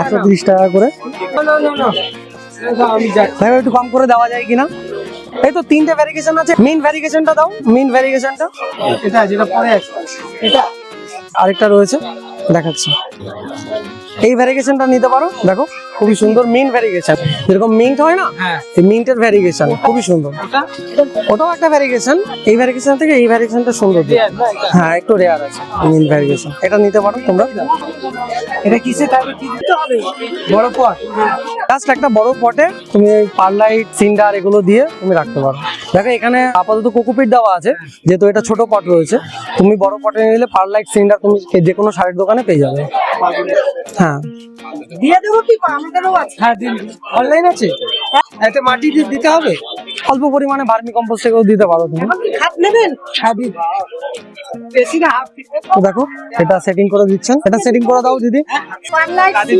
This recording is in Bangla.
একশো তিরিশ টাকা করে। ভাই একটু কম করে দেওয়া যায় কিনা? এই তো তিনটে ভ্যারিকেশন আছে। মেন ভ্যারিগেশনটা দাও মেন ভ্যারিগেশনটা এটা যেটা পরে এটা আরেকটা রয়েছে দেখাচ্ছি। এই ভ্যারিগেশনটা নিতে পারো। দেখো খুবই সুন্দর মিন্ট ভ্যারিগেশন যেরকম মিন্ট হয় না? হ্যাঁ। এই মিন্টের ভ্যারিগেশন খুবই সুন্দর। ওটা? ওটাও একটা ভ্যারিগেশন এই ভ্যারিগেশন থেকে এই ভ্যারিগেশনটা সুন্দর হ্যাঁ একটু রেয়ার আছে মিন্ট ভ্যারিগেশন এটা নিতে পারো তোমরা। এটা কিসে কি দিতে হবে? বড় পট জাস্ট একটা বড় পটে তুমি পারলাইট সিন্ডার এগুলো দিয়ে তুমি রাখতে পারো। দেখো এখানে আপাতত কোকোপিট দেওয়া আছে যেহেতু এটা ছোট পট রয়েছে। তুমি বড় পটে নিলে পারলাইট সিন্ডার তুমি যে কোনো শাড়ির দোকানে পেয়ে যাবে। হ্যাঁ। দিয়ে দেবো কি? আমাদেরও আছে। হ্যাঁ দিন অনলাইন আছে? একটা মাটি দিয়ে দিতে হবে? অল্প পরিমাণে ভার্মি কম্পোস্ট থেকেও দিতে পারো তুমি। নেবেন? হ্যাঁ দিন বেশি না দেখো এটা সেটিং করে দিচ্ছেন। এটা সেটিং করে দাও দিদি। কাজে